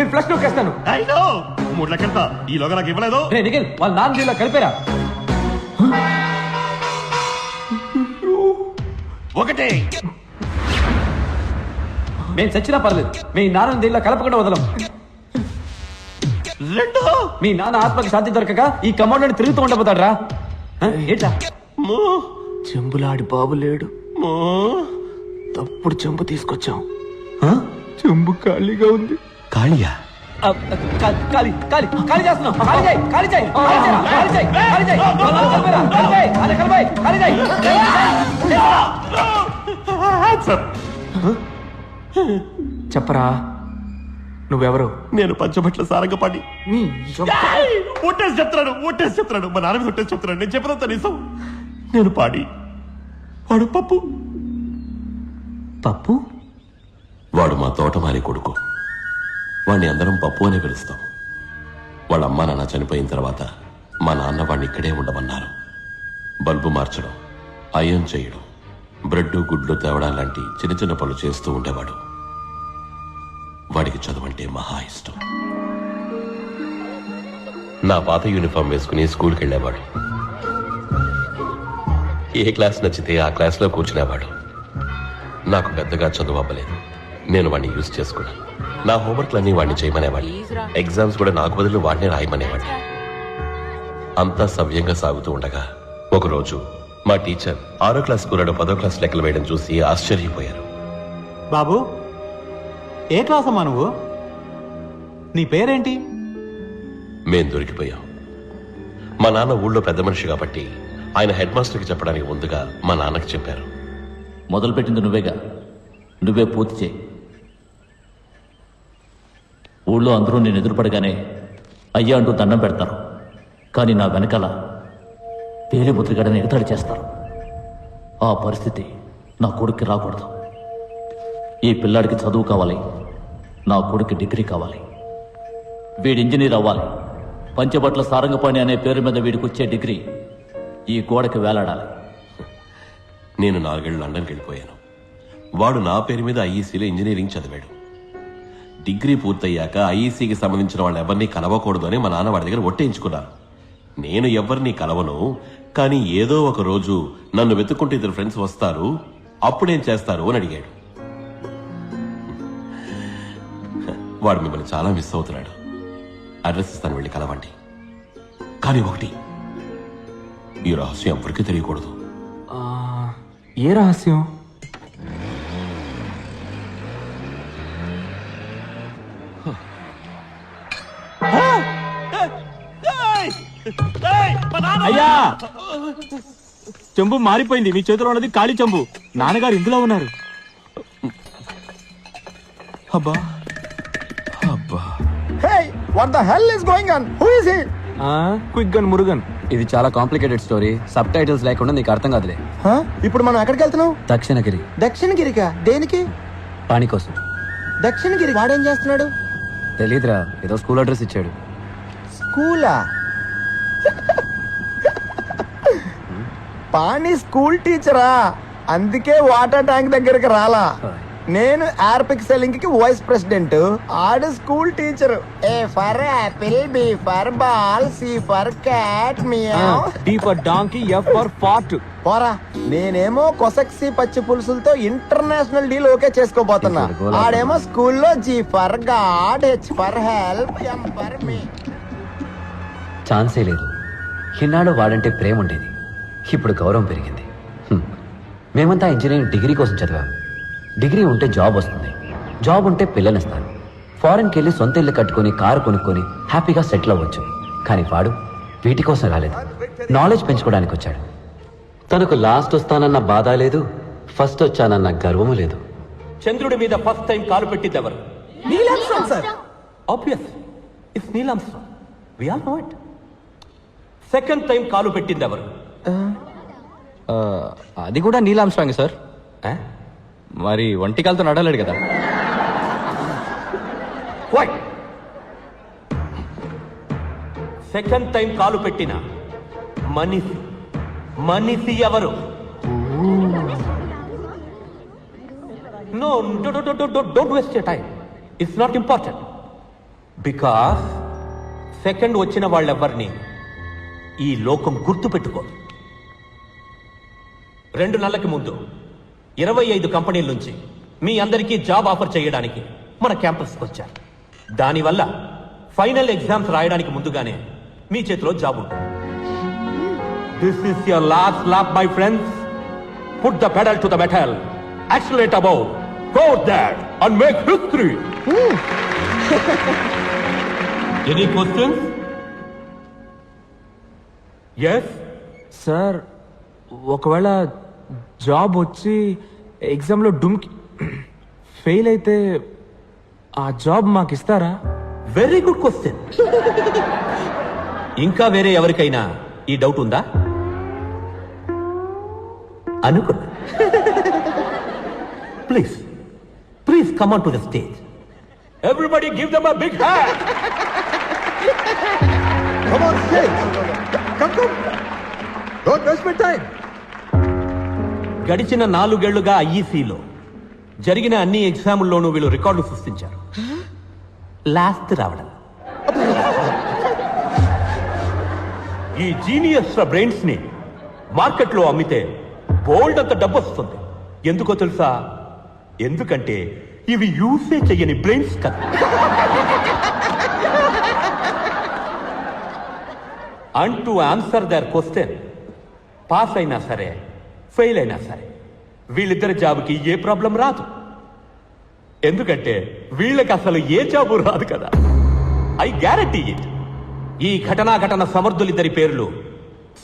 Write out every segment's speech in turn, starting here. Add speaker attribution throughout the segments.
Speaker 1: నేను ఫ్లష్ నొక్కేస్తాను
Speaker 2: అయినో మూడు లెక్కెళ్తా ఈలోగా నాకు ఇవ్వలేదు.
Speaker 1: రే నిఖిల్ వాళ్ళ నాన్న దీనిలో కలిపారా?
Speaker 2: ఒకటి.
Speaker 1: మేము చచ్చినా పర్లేదు. మీ నాన్న దీనిలో కలపకుండా వదలం.
Speaker 2: రెండు.
Speaker 1: మీ నాన్న ఆత్మకి శాంతి దొరకక ఈ కమాండ్ తిరుగుతూ ఉండబోతాడు రా ఏంటా
Speaker 2: మూ.
Speaker 3: చెంబులాడి బాబు లేడు.
Speaker 2: మూ.
Speaker 3: తప్పుడు చెంబు తీసుకొచ్చాం.
Speaker 1: ఆ?
Speaker 3: చెంబు ఖాళీగా ఉంది.
Speaker 2: కాళియా?
Speaker 1: ఆ, కా- ఖాళీ ఖాళీ ఖాళీ చేస్తున్నాం. ఖాళీ చేయి ఖాళీ చేయి ఖాళీ చేయి ఖాళీ చేయి ఖాళీ చేయి. వాళ్ళ నాన్న కలిపారా? కలిపేయ్, అదే కలిపేయ్, ఖాళీ చేయి చేయి, చేయి.
Speaker 2: సార్
Speaker 3: చెప్పరా? నువ్వెవరు?
Speaker 2: నేను పంచబట్ల సారంగపాటి ఒట్టేసి చెప్తున్నాడు ఒట్టేసి చెప్తున్నాడు. మా నాన్న మీద ఒట్టేసి చెప్తున్నాడు. నేను చెప్పదంతా నిజం నేను పాడి. వాడు పప్పు.
Speaker 1: పప్పు?
Speaker 4: వాడు మా తోటమాలి కొడుకు. వాణ్ణి అందరం పప్పు అనే పిలుస్తాం. వాళ్ళ అమ్మా నాన్న చనిపోయిన తర్వాత మా నాన్న వాణ్ణి ఇక్కడే ఉండమన్నారు. బల్బు మార్చడం అయం చేయడం బ్రెడ్ గుడ్లు తేవడం లాంటి చిన్న చిన్న పనులు చేస్తూ ఉండేవాడు. వాడికి చదవంటే మహా ఇష్టం. నా పాత యూనిఫామ్ వేసుకుని స్కూల్కి వెళ్ళేవాడు ఏ క్లాస్ నచ్చితే ఆ క్లాస్లో కూర్చునేవాడు. నాకు పెద్దగా చదువు అవ్వలేదు. నేను వాడిని యూజ్ చేసుకున్నాను. నా హోంవర్క్లన్నీ వాడిని చేయమనేవాడిని. ఎగ్జామ్స్ కూడా నాకు బదులు వాడిని రాయమనేవాడిని. అంతా సవ్యంగా సాగుతూ ఉండగా ఒకరోజు మా టీచర్ ఆరో క్లాస్ కూరడు పదో క్లాస్ లెక్కలు వేయడం చూసి ఆశ్చర్యపోయారు.
Speaker 5: బాబు ఏ క్లాస్ అమ్మా నువ్వు? నీ పేరేంటి?
Speaker 4: మేం దొరికిపోయాం. మా నాన్న ఊళ్ళో పెద్ద మనిషి కాబట్టి ఆయన హెడ్ మాస్టర్కి చెప్పడానికి ముందుగా మా నాన్నకి చెప్పారు.
Speaker 6: మొదలుపెట్టింది నువ్వేగా. నువ్వే పూర్తి చేయి. ఊళ్ళో అందరూ నేను ఎదురుపడగానే అయ్యా అంటూ దండం పెడతారు. కానీ నా వెనకాల పేలి ఎగతాడి చేస్తారు. ఆ పరిస్థితి నా కొడుక్కి రాకూడదు. ఈ పిల్లాడికి చదువు కావాలి. నా కొడుకు డిగ్రీ కావాలి. వీడి ఇంజనీర్ అవ్వాలి. పంచబట్ల సారంగపాణి అనే పేరు మీద వీడికి వచ్చే డిగ్రీ ఈ గోడకి వేలాడాలి.
Speaker 4: నేను నాలుగేళ్ళు లండన్కి వెళ్ళిపోయాను. వాడు నా పేరు మీద ఐఈసీలో ఇంజనీరింగ్ చదివాడు. డిగ్రీ పూర్తయ్యాక ఐఈసీకి సంబంధించిన వాళ్ళు ఎవరిని కలవకూడదు అని మా నాన్న వాడి దగ్గర ఒట్టేయించుకున్నారు నేను ఎవరిని కలవను కానీ ఏదో ఒక రోజు నన్ను వెతుక్కుంటే ఇద్దరు ఫ్రెండ్స్ వస్తారు అప్పుడేం చేస్తారు అని అడిగాడు. వాడు మిమ్మల్ని చాలా మిస్ అవుతున్నాడు. అడ్రస్ ఇస్తాను వెళ్ళి కలవండి. కానీ ఒకటి ఈ రహస్యం ఎవరికీ తెలియకూడదు.
Speaker 3: ఏ రహస్యం?
Speaker 5: అయ్యా! చెంబు మారిపోయింది. మీ చేతిలో ఉన్నది ఖాళీ చెంబు. నాన్నగారు ఇందులో ఉన్నారు. అబ్బా! అబ్బా!
Speaker 7: Hey, what the hell is going on? Who is he?
Speaker 3: Quick gun Murugan.
Speaker 1: ఇది చాలా కాంప్లికేటెడ్ స్టోరీ సబ్ టైటిల్స్ లేకుండా నీకు అర్థం కాదులే?
Speaker 7: ఇప్పుడు మనం ఎక్కడికి వెళ్తున్నాం?
Speaker 1: దక్షిణగిరి.
Speaker 7: దక్షిణగిరికా? దేనికి?
Speaker 1: పాణి కోసం.
Speaker 7: దక్షిణగిరి వాడేం చేస్తున్నాడు?
Speaker 1: తెలీదురా. ఏదో స్కూల్ అడ్రస్ ఇచ్చాడు.
Speaker 7: స్కూలా? పాణి స్కూల్ టీచరా? అందుకే వాటర్ ట్యాంక్ దగ్గరికి రాలా. నేను ఆర్పిక్ సెల్లింగ్కి వైస్ ప్రెసిడెంట్. ఆడు school teacher. A for apple B for ball C for cat meow
Speaker 5: D for donkey F for fart.
Speaker 7: పోరా. నేనేమో కొసక్సి పచ్చి పులుసులతో ఇంటర్నేషనల్ డీల్ ఓకే చేసుకోబోతున్నా. ఆడేమో స్కూల్లో G for god H for help M for me.
Speaker 8: ఛాన్సే లేదు. ఇన్నాడు వాడంటే ప్రేమ ఉండేది ఇప్పుడు గౌరవం పెరిగింది. మేమంతా ఇంజనీరింగ్ డిగ్రీ కోసం చదివాం. డిగ్రీ ఉంటే జాబ్ వస్తుంది. జాబ్ ఉంటే పిల్లనిస్తారు ఫారెన్కి వెళ్ళి సొంత ఇల్లు కట్టుకొని కారు కొనుక్కొని హ్యాపీగా సెటిల్ అవ్వచ్చు. కానీ వాడు వీటి కోసం రాలేదు. నాలెడ్జ్ పెంచుకోవడానికి వచ్చాడు. తనకు లాస్ట్ వస్తానన్న బాధ లేదు ఫస్ట్ వచ్చానన్న గర్వము లేదు.
Speaker 6: చంద్రుడి మీద ఫస్ట్ టైం కాలు పెట్టింది ఎవరు?
Speaker 7: Sir.
Speaker 6: Obvious it's Neil Armstrong we all know it second time కాలు పెట్టింది ఎవరు?
Speaker 1: అది కూడా నీలాంశాంగ్ సార్. మరి ఒంటికాలతో నడలేడు కదా.
Speaker 6: సెకండ్ టైం కాలు పెట్టిన మనిషి. మనిషి ఎవరు? No don't waste time it's not important
Speaker 9: because second వచ్చిన వాళ్ళెవ్వరిని ఈ లోకం గుర్తుపెట్టుకోదు రెండు నెలలకి ముందు ఇరవై ఐదు కంపెనీల నుంచి మీ అందరికీ జాబ్ ఆఫర్ చేయడానికి మన క్యాంపస్కి వచ్చారు. దానివల్ల ఫైనల్ ఎగ్జామ్స్ రాయడానికి ముందుగానే మీ చేతిలో జాబ్ ఉంటుంది. This is your last lap my friends put the pedal to the metal accelerate above go that and make history any questions yes
Speaker 3: sir ఒకవేళ జాబ్ వచ్చి ఎగ్జామ్లో డుమ్కి ఫెయిల్ అయితే ఆ జాబ్ మాకు ఇస్తారా?
Speaker 9: వెరీ గుడ్ క్వశ్చన్ ఇంకా వేరే ఎవరికైనా ఈ డౌట్ ఉందా? అనుకున్నా. Please please come on to the stage everybody give them a big hand గడిచిన నాలుగేళ్ళుగా ఐఈసీలో జరిగిన అన్ని ఎగ్జాముల్లోనూ వీళ్ళు రికార్డులు సృష్టించారు. లాస్ట్ రావడం. ఈ జీనియస్ బ్రెయిన్స్ని మార్కెట్లో అమ్మితే బోల్డ్ అంత డబ్బు వస్తుంది ఎందుకో తెలుసా? ఎందుకంటే ఇవి యూసే చెయ్యని బ్రెయిన్స్ కదా. And to answer their question. Pass అయినా సరే ఫెయిల్ అయినా సరే వీళ్ళిద్దరి జాబ్కి ఏ ప్రాబ్లం రాదు. ఎందుకంటే వీళ్ళకి అసలు ఏ జాబు రాదు కదా. I guarantee it. ఈ ఘటనా ఘటన సమర్థులిద్దరి పేర్లు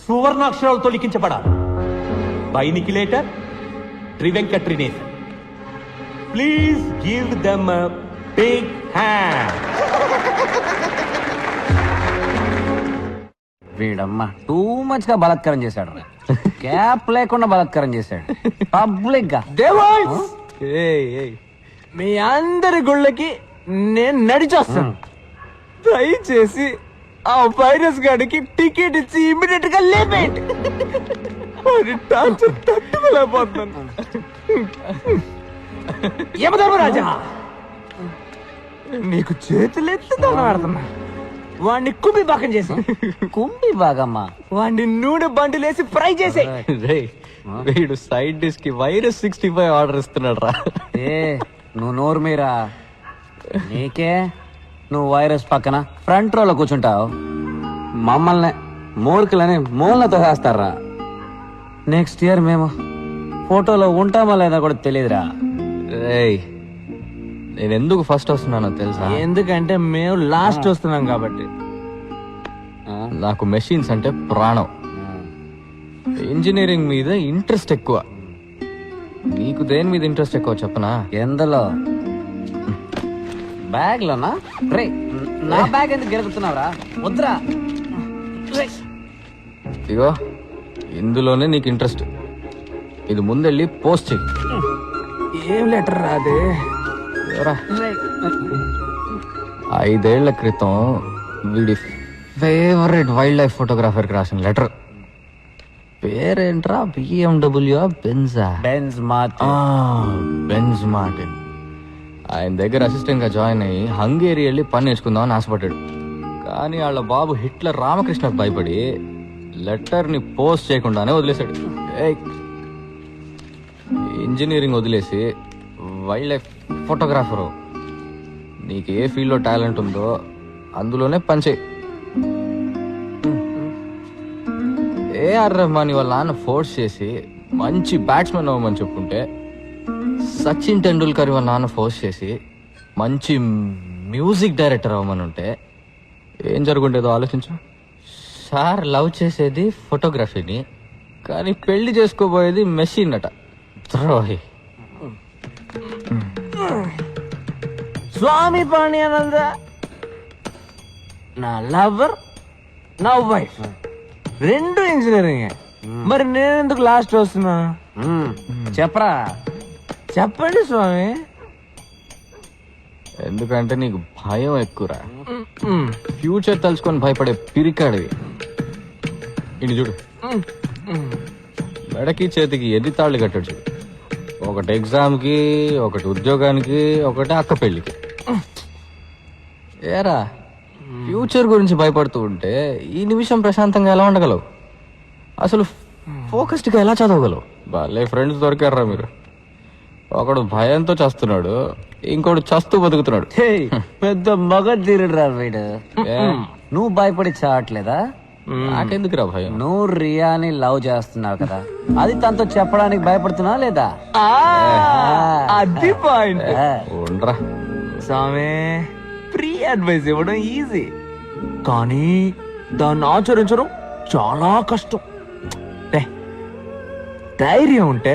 Speaker 9: సువర్ణాక్షరాలతో లిఖించబడాలి. బైనికిలేటర్ ట్రివెంకట్రినేసన్ please give them big hand
Speaker 1: వీడమ్మ too మచ్గా బలత్కారం చేశాడు క్యాప్ లేకుండా బలాత్కారం చేశాడు.
Speaker 3: పబ్లిక్గా. మీ అందరి గుళ్ళకి నేను నడిచొస్తాను. దయచేసి ఆ వైరస్ గాడికి టికెట్ ఇచ్చి ఇమీడియట్గా లేపేయండి వాడి టార్చర్ తట్టుకోలేకపోతున్నాను. యమధర్మరాజా! నీకు చేతులెత్తి దానం ఆడుతున్నా వాడిని కుమ్మి బాకం చేసి.
Speaker 1: కుంభి బాగమ్మా
Speaker 3: వాడిని నూనె బండిలేసి ఫ్రై చేసే.
Speaker 10: వీడు సైడ్ డిష్కి వైరస్ సిక్స్టీ ఫైవ్ ఆర్డర్ ఇస్తున్నాడు రా
Speaker 1: ఏ నువ్వు నోరు మీరా? నీకే? నువ్వు వైరస్ పక్కన ఫ్రంట్ రోలో కూర్చుంటావు. మమ్మల్ని మూర్ఖులని మూలతో వేస్తారా నెక్స్ట్ ఇయర్ మేము ఫోటోలో ఉంటామా లేదా కూడా తెలియదురా.
Speaker 10: రేయ్ నేను ఎందుకు ఫస్ట్ వస్తున్నానో తెలుసా?
Speaker 3: ఎందుకంటే మేము లాస్ట్ వస్తున్నాం కాబట్టి.
Speaker 10: నాకు మెషిన్స్ అంటే ప్రాణం. ఇంజనీరింగ్ మీద ఇంట్రెస్ట్ ఎక్కువ. నీకు దేని మీద ఇంట్రెస్ట్ ఎక్కువ చెప్పనా?
Speaker 1: ఎందులో? బ్యాగ్ లోనా రే నా బ్యాగ్ ఎందుకు గెలుగుతున్నావురా వద్దురా.
Speaker 10: ఇగో ఇందులోనే నీకు ఇంట్రెస్ట్ ఇది ముందెళ్ళి పోస్ట్ చెయ్యి.
Speaker 3: ఏం లెటర్ రాదే.
Speaker 10: ఐదేళ్ళ క్రితం వీడి ఫేవరెట్ వైల్డ్ లైఫ్ ఫోటోగ్రాఫర్కి రాసిన లెటర్ పేరేంట్రా? బిఎండబ్ల్యూ బెన్జా
Speaker 1: బెంజ్ మాత్
Speaker 10: బెంజ్ మార్టిన్ ఆయన దగ్గర అసిస్టెంట్గా జాయిన్ అయ్యి హంగేరి వెళ్ళి పని నేర్చుకుందామని ఆశపడ్డాడు. కానీ వాళ్ళ బాబు హిట్లర్ రామకృష్ణకు భయపడి లెటర్ని పోస్ట్ చేయకుండానే వదిలేశాడు. ఇంజనీరింగ్ వదిలేసి వైల్డ్ లైఫ్ ఫోటోగ్రాఫరు. నీకు ఏ ఫీల్డ్లో టాలెంట్ ఉందో అందులోనే పనిచేయి ఏఆర్ రెహమాన్ వాళ్ళ నాన్న ఫోర్స్ చేసి మంచి బ్యాట్స్మెన్ అవ్వమని చెప్పుంటే సచిన్ టెండూల్కర్ వాళ్ళ నాన్న ఫోర్స్ చేసి మంచి మ్యూజిక్ డైరెక్టర్ అవ్వమని ఉంటే ఏం జరుగుండేదో ఆలోచించు. సార్ లవ్ చేసేది ఫోటోగ్రఫీని కానీ పెళ్ళి చేసుకోబోయేది మెషిన్ అట. ద్రోహి
Speaker 3: స్వామి పాణ్యానంద నా లవర్ నా వైఫ్. రెండు ఇంజనీరింగ్. మరి నేను ఎందుకు లాస్ట్ వస్తున్నా.
Speaker 1: చెప్పరా?
Speaker 3: చెప్పండి స్వామి.
Speaker 10: ఎందుకంటే నీకు భయం ఎక్కువరా. ఫ్యూచర్ తలుచుకొని భయపడే పిరికాడివి. ఇది చూడు. మెడకి చేతికి ఎన్ని తాళ్ళు కట్టాడు చూడు. ఒకటి ఎగ్జామ్కి ఒకటి ఉద్యోగానికి ఒకటి అక్క పెళ్ళికి. ఏరా ఫ్యూచర్ గురించి భయపడుతూ ఉంటే ఈ నిమిషం ప్రశాంతంగా ఎలా ఉండగలవు? అసలు ఫోకస్డ్గా ఎలా చదవగలవు? భలే ఫ్రెండ్స్ దొరికారా మీరు. ఒకడు భయంతో చస్తున్నాడు ఇంకోడు చస్తూ బతుకుతున్నాడు.
Speaker 1: పెద్ద మగ తీరుడురా వీడు నువ్వు భయపడి చావట్లేదా?
Speaker 10: నాకెందుకురా భయం?
Speaker 1: నువ్వు రియాని లవ్ చేస్తున్నావు కదా అది తనతో చెప్పడానికి భయపడుతున్నావు లేదా?
Speaker 3: అది పాయింట్
Speaker 10: ఉండరా.
Speaker 3: సామే ఫ్రీ అడ్వైస్ ఇవ్వడం ఈజీ కానీ దాన్ని ఆచరించడం చాలా కష్టం. రే, ధైర్యం ఉంటే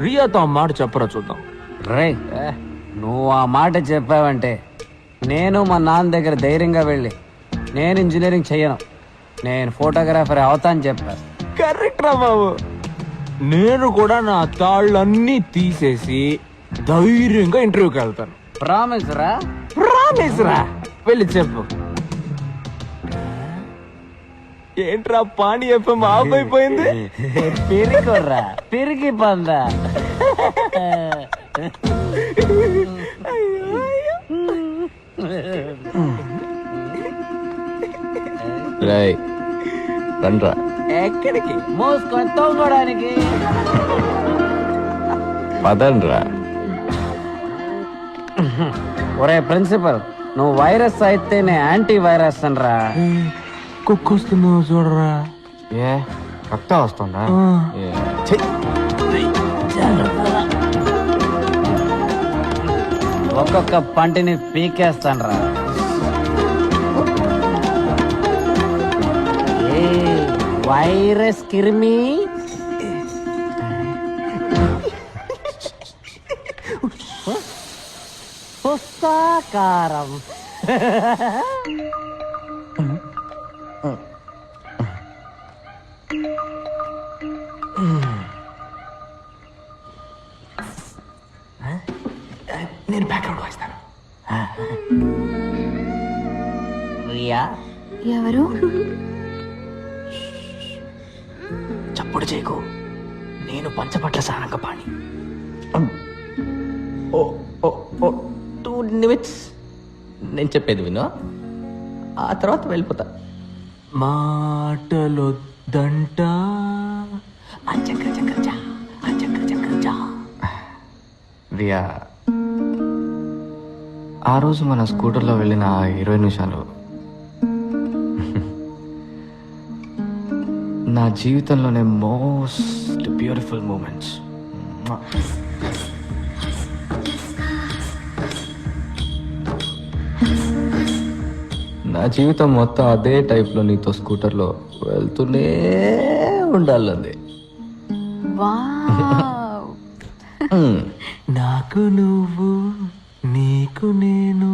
Speaker 3: రియాతో ఆ మాట చెప్పరా చూద్దాం.
Speaker 1: రేయ్ నువ్వు ఆ మాట చెప్పావంటే నేను మా నాన్న దగ్గర ధైర్యంగా వెళ్ళి నేను ఇంజనీరింగ్ చెయ్యను నేను ఫోటోగ్రాఫర్ అవుతాను చెప్పా.
Speaker 3: కరెక్ట్ రా బాబు. నేను కూడా నా తాళ్ళన్నీ తీసేసి ధైర్యంగా ఇంటర్వ్యూకి వెళ్తాను.
Speaker 1: ప్రామిస్ రా?
Speaker 3: ప్రామిస్ రా. వెళ్ళి చెప్పు. ఏంట్రా పాణి ఎఫ్ఎం ఆఫ్ అయిపోయింది
Speaker 1: పెరిగిరా పెరిగి పందా.
Speaker 10: రాయ్ రండ్రా
Speaker 3: ఎక్కడికి?
Speaker 1: మోసుకొని తోగడానికి
Speaker 10: పదండ్రా.
Speaker 1: ఒరే ప్రిన్సిపల్ నువ్వు వైరస్ అయితే నేను యాంటీ వైరస్ అనరా.
Speaker 3: కుక్కొస్తున్నావు చూడరా.
Speaker 10: ఏ? రక్తం వస్తుందా? ఏ,
Speaker 1: ఒక్కొక్క పంటిని పీకేస్తానరా. వైరస్ కిరిమి. పుస్తకారం
Speaker 3: చప్పుడు చేయకు నేను పంచపట్ల సారంగపాణి
Speaker 10: ఓ ఓ ఓ టూ నిమిట్స్. నేను చెప్పేది విను. ఆ తర్వాత వెళ్ళిపోతా.
Speaker 3: మాటలొద్దంట
Speaker 10: రియా ఆ రోజు మన స్కూటర్లో వెళ్ళిన ఆ ఇరవై నిమిషాలు నా జీవితంలోనే మోస్ట్ బ్యూటిఫుల్ మూమెంట్స్. నా జీవితం మొత్తం అదే టైప్లో నీతో స్కూటర్లో వెళ్తూనే ఉండాలంది
Speaker 3: నాకు నువ్వు నీకు నేను